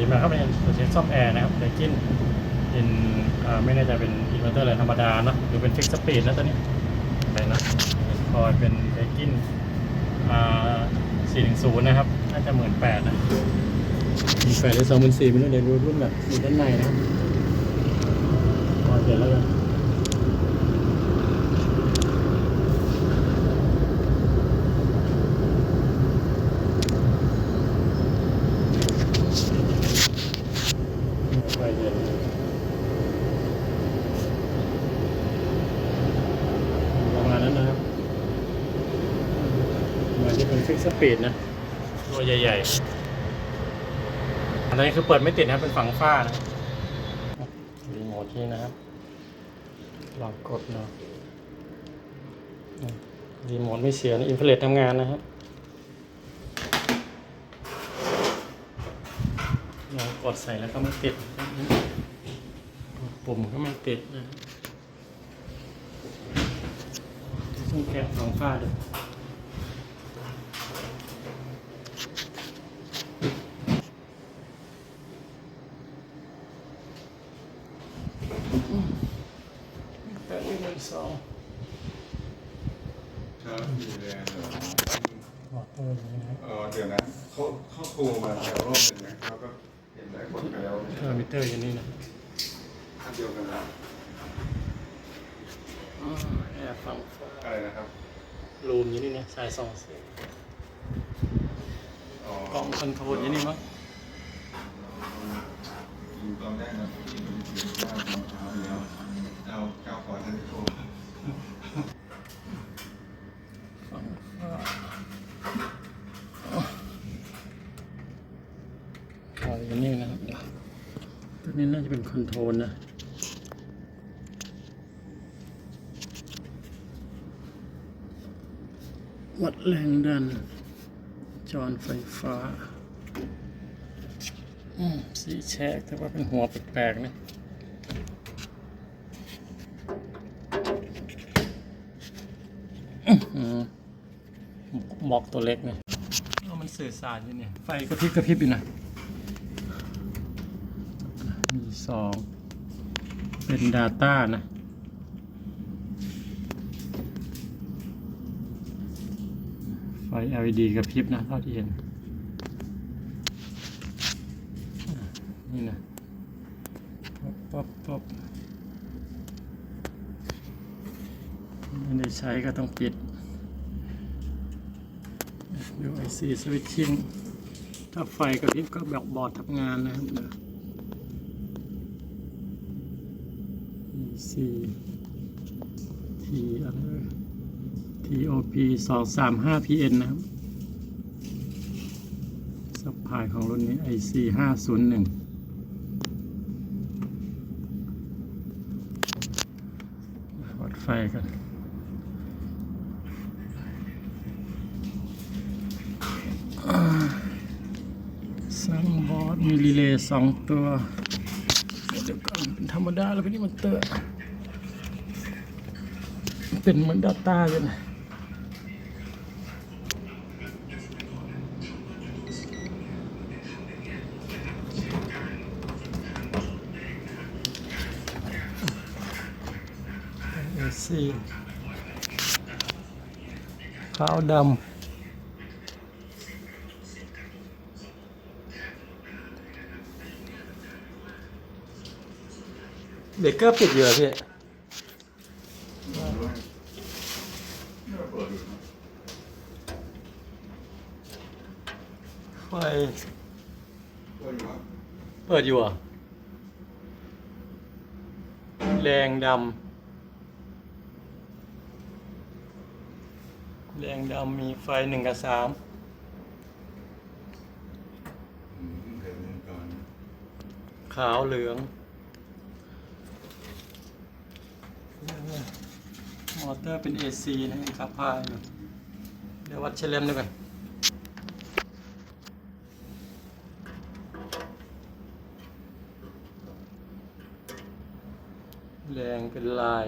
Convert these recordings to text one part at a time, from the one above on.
นะครับเป็นตัวเช็คซ่อมแอร์นะครับไดกินเป็นอ่าไม่แน่ใจเป็นอินเวอร์เตอร์อะไรธรรมดาเนอะหรือเป็นฟิกสปีดนะตัวนี้อะไรนะคอยเป็นไดกินอ่า410นะครับ น่าจะหมื่นแปดนะมีแปดหรือสองหมื่นสี่ไม่รู้เดี๋ยวดูรุ่นแบบดูด้านในนะครับพอเห็นแล้วกัน ไฟเย็นประมาณนั้นนะครับเหมือนจะเป็นฟิกสปีดนะตัวใหญ่ๆ อันนี้คือเปิดไม่ติดนะครับเป็นฝั่งฝ้านะรีโมทที่นะครับลองกดเนาะอืมรีโมทไม่เสียนะอินฟราเรดทำงานนะครับลองกดใส่แล้วก็ไม่ติด ปุ่มก็ไม่ติดนะต้องแกะสองฝ้าดู แปดหนึ่งสองครับดีเลยเหรอมอเตอร์อย่างนี้นะครับเออเดี๋ยวนะเขาเขาโทรมาแล้วรอบหนึ่งนะเขาก็เห็นหลายคนไปแล้วเทอร์มิเตอร์อย่างนี้นะท่านเดียวกันแล้วอ่าแอร์ฝั่งฝ้าอะไรนะครับรูมอย่างนี้นะสายสองเสียงอ๋อกล่องคอนโทรลอย่างนี้มั้ง ยิงตอนแรกนะยิงยิงเก้าตอนเช้าแล้วเอาเก้าขอท่านโทร ฝั่งฝ้าอ๋ออย่างนี้นะครับเดี๋ยวตัวนี้น่าจะ เป็นคอนโทรลนะวัดแรงดัน จอนไฟฟ้า อืม สีแฉกแต่ว่าเป็นหัวแปลกๆนะอื้อหือบอกตัวเล็กเนี่ยเอามันสื่อสารอยู่เนี่ย ไฟกระพริบกระพริบอยู่นะ มีสองเป็น Data นะ ไฟ LED กระพริบนะเท่าที่เห็น นี่นะป๊บป๊บป๊บไม่ได้ใช้ก็ต้องปิดดู IC switching ถ้าไฟกระพริบก็แบบบอร์ดทำงานนะครับ เดี๋ยว EC T อะไร TOP 2 3 5 PN นะครับซัพพลายของรุ่นนี้ IC 501วัดไฟกันอ่าซังบอร์ดมีรีเลย์สองตัวเดี๋ยวก่อนเป็นธรรมดาแล้วเป็นนี่มันเตอร์ เป็นเหมือนดัตต้าเลยนะเอซีขาวดำเบรกเกอร์ปิดอยู่เหรอพี่ ไฟก็อยู่เปิดอยู่อะแรงดำแรงดำมีไฟหนึ่งกับสามขาวเหลือง มอเตอร์เป็น AC นะขับพายเดี๋ยววัดเชลเลมด้วยกัน แรง เป็นลาย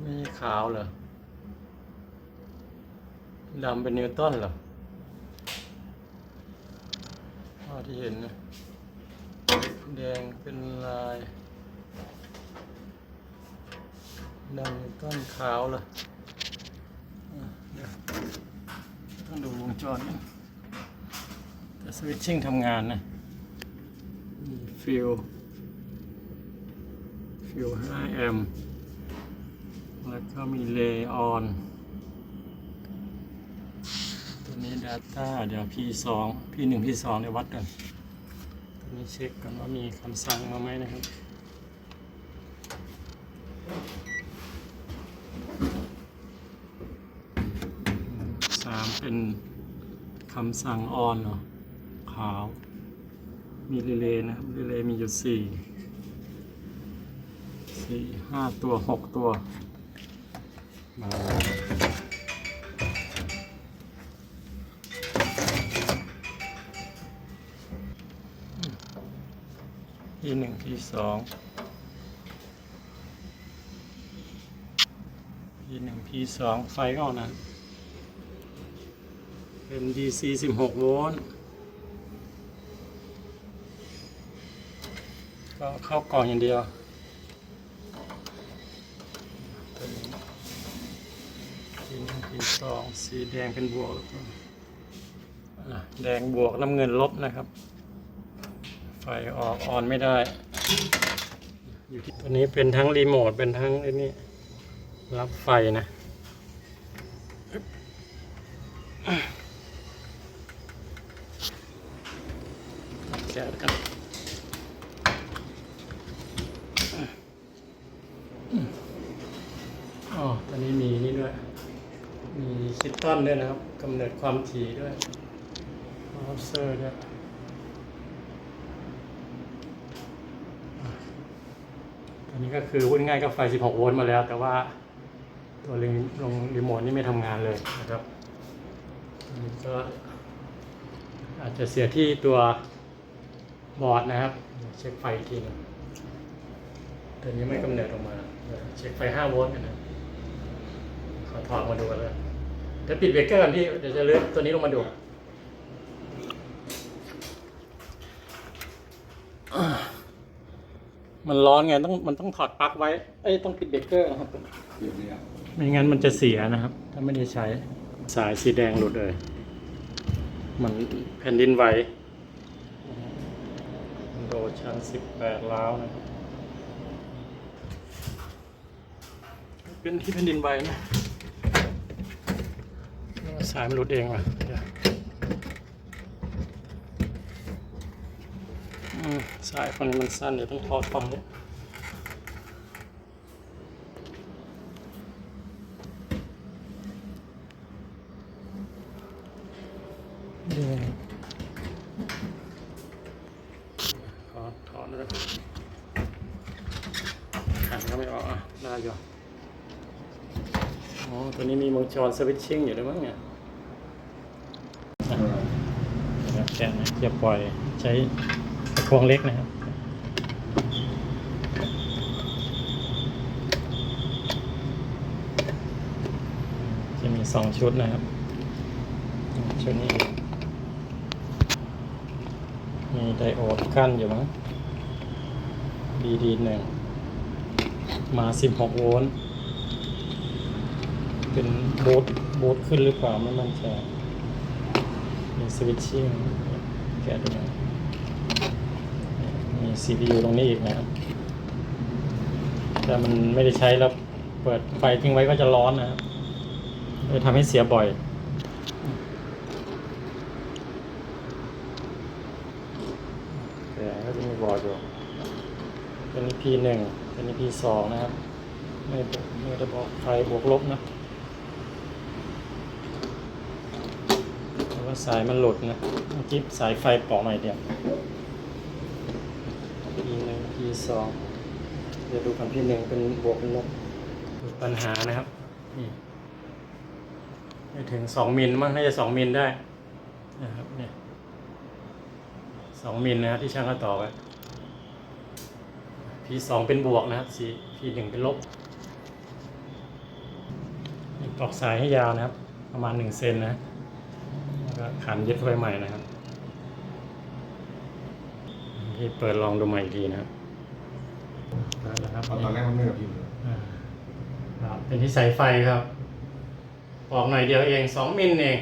ไม่ใช่ขาวเหรอดำเป็นนิวตันเหรอที่เห็นนะแดงเป็นลายดำต้นขาวเลยอะเดี๋ยวต้องดูวงจรนะแต่สวิตชิ่งทำงานนะมีฟิล ฟิล5แอมป์แล้วก็มีเลออนตัวนี้ Data เดี๋ยว P2 P1 P2 เดี๋ยววัดกันตัวนี้เช็คกันว่ามีคำสั่งมาไหมนะครับสามเป็นคำสั่งออนเหรอขาว มีรีเลย์นะครับรีเลย์มีอยู่สี่ สี่ห้าตัวหกตัวมาที่หนึ่งที่สองที่หนึ่งที่สองไฟก็เอานั้นเป็น DC 16 โวลต์ก็เข้ากล่องอย่างเดียว ตัวนี้ทีหนึ่งทีสองสีแดงเป็นบวกแล้วก็อะแดงบวกน้ำเงินลบนะครับ ไฟออกออนไม่ได้ อยู่ที่ตัวนี้เป็นทั้งรีโมทเป็นทั้งไอ้นี่รับไฟนะ แกะแล้วกันอ๋อ ตอนนี้มีนี่ด้วย มี คิตตันด้วยนะครับกำเนิดความถี่ด้วยมอเซอร์ด้วยอะตอนนี้ก็คือพูดง่ายก็ไฟ 16 โวลต์มาแล้ว แต่ว่าตัวรีลงรีโมทนี่ไม่ทำงานเลยนะครับอันนี้ก็อาจจะเสียที่ตัวบอร์ดนะครับ เช็คไฟอีกทีหนึงตัวนี้ไม่กำเนิดออกมา เช็คไฟ 5 โวลต์กันนะขอถอดมาดูกันเลย ดี๋ยวปิดเบรกเกอร์กันพี่เดี๋ยวจะเลื่อนตัวนี้ลงมาดูอ่ามันร้อนไงต้องมันต้องถอดปลั๊กไว้ เอ้ยต้องปิดเบรกเกอร์นะครับเดี๋ยวนี้อะไม่งั้นมันจะเสียนะครับ ถ้าไม่ได้ใช้สายสีแดงหลุดเลย มันแผ่นดินไหวโดชั้นสิบแปดล้าวนะครับเป็นที่แผ่นดินไหวนะ สายมันหลุดเองว่ะเดี๋ยวอืมสายฝั่งนี้มันสั้นเดี๋ยวต้องถอดฝั่งนี้ดูขอถอนเลยขันก็ไม่ออกอะได้อยู่อ๋อตัวนี้มีวงจรสวิตชิ่งอยู่ด้วยมั้งเนี่ยอะเดี๋ยวแกะนะ อย่าปล่อยใช้ตะควงเล็กนะครับจะมีสองชุดนะครับ ชุดนี้ มีไดโอดกั้นอยู่มั้ง BD หนึ่งมา 16 โวลต์เป็นบูทบูทขึ้นหรือเปล่าไม่มั่นใจมีสวิตชิ่ง แกะดูนะมี CPU ตรงนี้อีกนะครับแต่มันไม่ได้ใช้แล้วเปิดไฟทิ้งไว้ก็จะร้อนนะครับเลยทำให้เสียบ่อยแต่ก็จะมีบอร์ดอยู่เป็น P หนึ่งเป็น P สองนะครับ ไม่บอกไม่ได้บอกใครบวกลบนะแต่ ว่าสายมันหลุดนะเมื่อกี้สายไฟปอกหน่อยเดียว P หนึ่ง P สองเดี๋ยวดูกัน P หนึ่งเป็นบวกเป็นลบปัญหานะครับนี่ไม่ถึงสองมิลมั้งน่าจะสองมิลได้นะครับเนี่ยสองมิลนะครับที่ช่างเขาต่อไว้ P สองเป็นบวกนะครับสี P หนึ่งเป็นลบนี่ตอกสายให้ยาวนะครับ ประมาณหนึ่งเซนนะ ก็ขันยึดเข้าไปใหม่นะครับ ที่เปิดลองดูใหม่อีกทีนะครับแล้วครับตอนแรกมันไม่กับพิมพ์เลยอ่าครับเป็นที่สายไฟครับ ออกหน่อยเดียวเองสองมิลเอง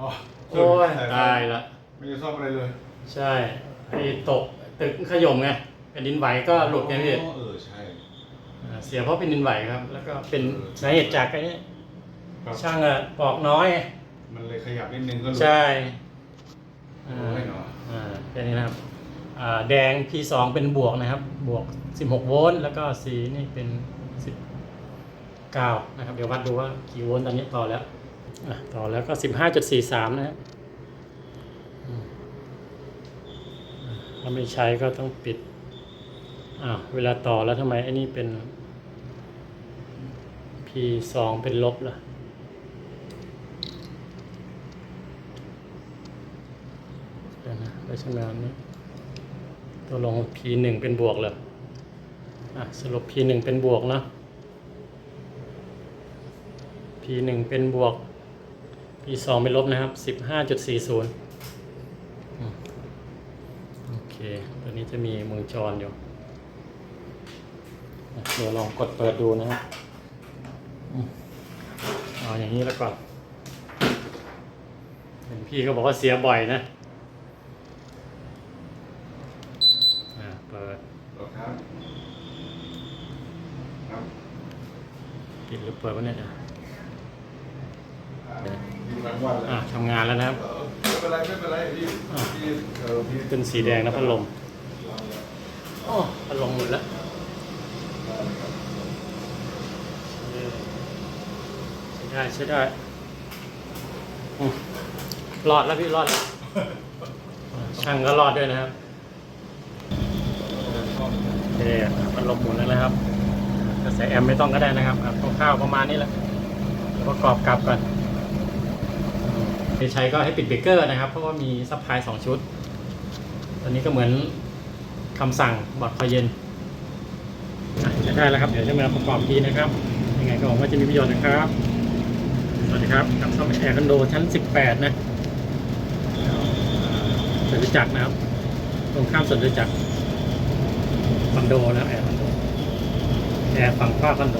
อ๋อโอ้ยตายละ ไม่ได้ซ่อมอะไรเลยใช่ไอ้ตกตึกขยมไงแผ่นดินไหวก็หลุดไงพี่อ๋อเออใช่อ่าเสียเพราะแผ่นดินไหวครับ แล้วก็เป็นเออสาเหตุจากไอ้นี่ครับช่างอะปอกน้อย มันเลยขยับนิดนึงก็หลุดใช่โอ้ยเนาะอ่าแค่นี้นะครับอ่าแดง P2 เป็นบวกนะครับ บวก 16 โวลต์แล้วก็สีนี่เป็น 19 นะครับ เดี๋ยววัดดูว่ากี่โวลต์ตอนนี้ต่อแล้วอะต่อแล้วก็ 15.43 นะครับอืมอ่าถ้าไม่ใช้ก็ต้องปิดอ้าวเวลาต่อแล้วทำไมไอ้นี่เป็น P2 เป็นลบล่ะ เดี๋ยวนะได้ชำนนี้ตัวลง P1 เป็นบวกเลยอะสรุป P1 เป็นบวกนะ P1 เป็นบวก P2 เป็นลบนะครับ15.40อืมโอเคตัวนี้จะมีวงจรอยู่เดี๋ยวลองกดเปิดดูนะครับเอาอย่างนี้แล้วก่อนเห็นพี่ก็บอกว่าเสียบ่อยนะ อ่าเปิด หรอครับ ครับ ปิดหรือเปิดวะเนี่ยอ่ามีรางวัลแล้วอ่าทำงานแล้วนะครับเออไม่เป็นไรไม่เป็นไรพี่อ่าพี่เออพี่เป็นสีแดงนะพัดลมลองเลยอ๋อพัดลมหมดแล้วได้เลยครับใช้ได้ใช้ได้อืมรอดแล้วพี่รอดแล้วอ่าช่างก็รอดด้วยนะครับโอเคพัดลมหมุนแล้วนะครับ กระแสแอมไม่ต้องก็ได้นะครับคร่าวๆประมาณนี้แหละแล้วประกอบกลับก่อนใช้ก็ให้ปิดเบรกเกอร์นะครับ เพราะว่ามีซัพพลายสองชุด ตอนนี้ก็เหมือนคำสั่งบอร์ดคอยเย็นอะใช้ได้แล้วครับ เดี๋ยวจะมาประกอบทีนะครับ ยังไงก็หวังว่าจะมีประโยชน์นะครับ สวัสดีครับกับซ่อมแอร์คอนโดชั้น 18 นะสวนจตุจักรนะครับ ตรงข้ามสวนจตุจักรคอนโดนะแอร์ แอร์ฝั่งฝ้าคอนโด